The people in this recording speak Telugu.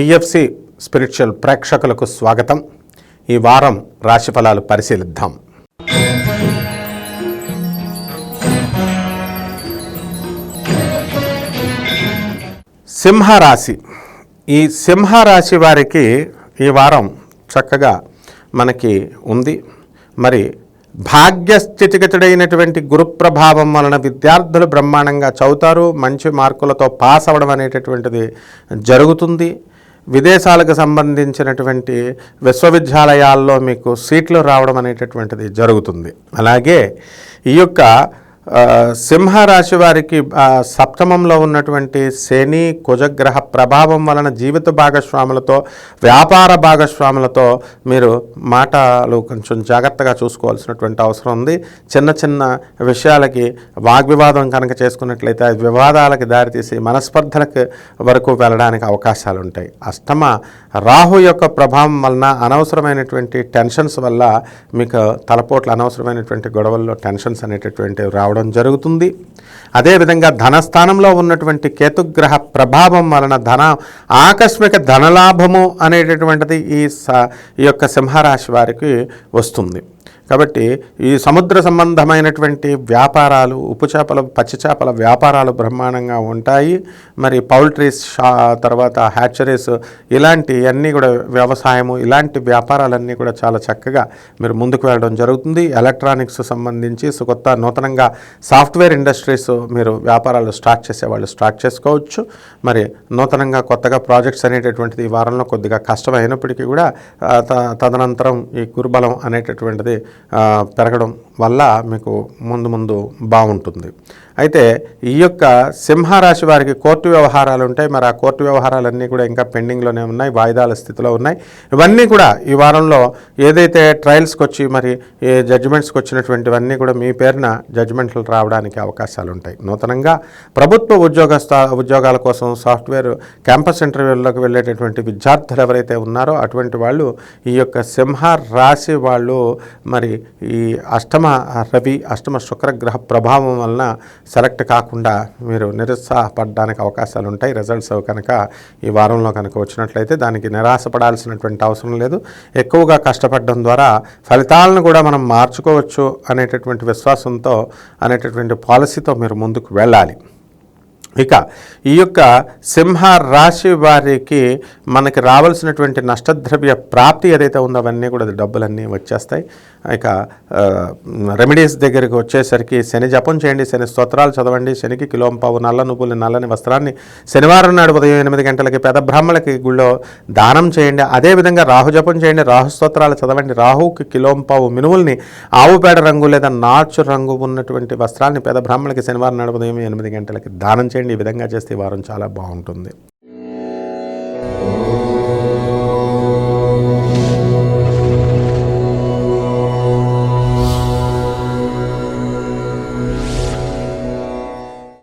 టిఎఫ్సి స్పిరిచువల్ ప్రేక్షకులకు స్వాగతం. ఈ వారం రాశిఫలాలు పరిశీలిద్దాం. సింహరాశి. ఈ సింహరాశి వారికి ఈ వారం చక్కగా మనకి ఉంది. మరి భాగ్యస్థితిగతుడైనటువంటి గురు ప్రభావం వలన విద్యార్థులు బ్రహ్మాండంగా చదువుతారు. మంచి మార్కులతో పాస్ అవ్వడం అనేటటువంటిది జరుగుతుంది. విదేశాలకు సంబంధించినటువంటి విశ్వవిద్యాలయాల్లో మీకు సీట్లు రావడం అనేటటువంటిది జరుగుతుంది. అలాగే ఈ యొక్క సింహరాశి వారికి సప్తమంలో ఉన్నటువంటి శని కుజగ్రహ ప్రభావం వలన జీవిత భాగస్వాములతో వ్యాపార భాగస్వాములతో మీరు మాటలు కొంచెం జాగ్రత్తగా చూసుకోవాల్సినటువంటి అవసరం ఉంది. చిన్న చిన్న విషయాలకి వాగ్వివాదం కనుక చేసుకున్నట్లయితే వివాదాలకి దారితీసి మనస్పర్ధలకు వరకు వెళ్ళడానికి అవకాశాలు ఉంటాయి. అష్టమ రాహు యొక్క ప్రభావం వలన అనవసరమైనటువంటి టెన్షన్స్ వల్ల మీకు తలపోట్ల అనవసరమైనటువంటి గొడవల్లో టెన్షన్స్ అనేటటువంటివి రావడం జరుగుతుంది. అదేవిధంగా ధనస్థానంలో ఉన్నటువంటి కేతుగ్రహ ప్రభావం వలన ధన ఆకస్మిక ధనలాభము అనేటటువంటిది ఈ స ఈ యొక్క సింహరాశి వారికి వస్తుంది. కాబట్టి ఈ సముద్ర సంబంధమైనటువంటి వ్యాపారాలు ఉప్పు చేపల పచ్చి చేపల వ్యాపారాలు బ్రహ్మాండంగా ఉంటాయి. మరి పౌల్ట్రీస్ షా తర్వాత హ్యాచరీస్ ఇలాంటి అన్నీ కూడా వ్యవసాయము ఇలాంటి వ్యాపారాలన్నీ కూడా చాలా చక్కగా మీరు ముందుకు వెళ్ళడం జరుగుతుంది. ఎలక్ట్రానిక్స్ సంబంధించి కొత్త నూతనంగా సాఫ్ట్వేర్ ఇండస్ట్రీస్ మీరు వ్యాపారాలు స్టార్ట్ చేసేవాళ్ళు స్టార్ట్ చేసుకోవచ్చు. మరి నూతనంగా కొత్తగా ప్రాజెక్ట్స్ అనేటటువంటిది ఈ వారంలో కొద్దిగా కష్టమైనప్పటికీ కూడా త- తదనంతరం ఈ గురుబలం అనేటటువంటిది పెరగడం వల్ల మీకు ముందు ముందు బాగుంటుంది. అయితే ఈ యొక్క సింహరాశి వారికి కోర్టు వ్యవహారాలు ఉంటాయి. మరి ఆ కోర్టు వ్యవహారాలన్నీ కూడా ఇంకా పెండింగ్లోనే ఉన్నాయి వాయిదాల స్థితిలో ఉన్నాయి. ఇవన్నీ కూడా ఈ వారంలో ఏదైతే ట్రయల్స్కి వచ్చి మరి ఏ జడ్జిమెంట్స్కి వచ్చినటువంటివన్నీ కూడా మీ పేరున జడ్జిమెంట్లు రావడానికి అవకాశాలు ఉంటాయి. నూతనంగా ప్రభుత్వ ఉద్యోగస్థ ఉద్యోగాల కోసం సాఫ్ట్వేర్ క్యాంపస్ ఇంటర్వ్యూల్లోకి వెళ్ళేటటువంటి విద్యార్థులు ఎవరైతే ఉన్నారో అటువంటి వాళ్ళు ఈ యొక్క సింహ రాశి వాళ్ళు మరి ఈ అష్టమ రవి అష్టమ శుక్రగ్రహ ప్రభావం వలన సెలెక్ట్ కాకుండా మీరు నిరుత్సాహపడడానికి అవకాశాలు ఉంటాయి. రిజల్ట్స్ కనుక ఈ వారంలో కనుక వచ్చినట్లయితే దానికి నిరాశపడాల్సినటువంటి అవసరం లేదు. ఎక్కువగా కష్టపడడం ద్వారా ఫలితాలను కూడా మనం మార్చుకోవచ్చు అనేటటువంటి విశ్వాసంతో అనేటటువంటి పాలసీతో మీరు ముందుకు వెళ్ళాలి. ఇక ఈ యొక్క సింహ రాశి వారికి మనకి రావాల్సినటువంటి నష్టద్రవ్య ప్రాప్తి ఏదైతే ఉందో అవన్నీ కూడా డబ్బులన్నీ వచ్చేస్తాయి. ఇక రెమెడీస్ దగ్గరికి వచ్చేసరికి శని జపం చేయండి శని స్తోత్రాలు చదవండి శనికి కిలోంపావు నల్ల నువ్వులు నల్లని వస్త్రాన్ని శనివారం నాడు ఉదయం ఎనిమిది గంటలకి పెద్ద బ్రాహ్మణులకి గుళ్ళో దానం చేయండి. అదేవిధంగా రాహు జపం చేయండి రాహు స్తోత్రాలు చదవండి రాహుకి కిలోంపావు మినువుల్ని ఆవు పేడ రంగు లేదా నాచు రంగు ఉన్నటువంటి వస్త్రాన్ని పెద్ద బ్రాహ్మణులకి శనివారం నాడు ఉదయం ఎనిమిది గంటలకి దానం చేయండి. ఈ విధంగా చేస్తే వారం చాలా బాగుంటుంది.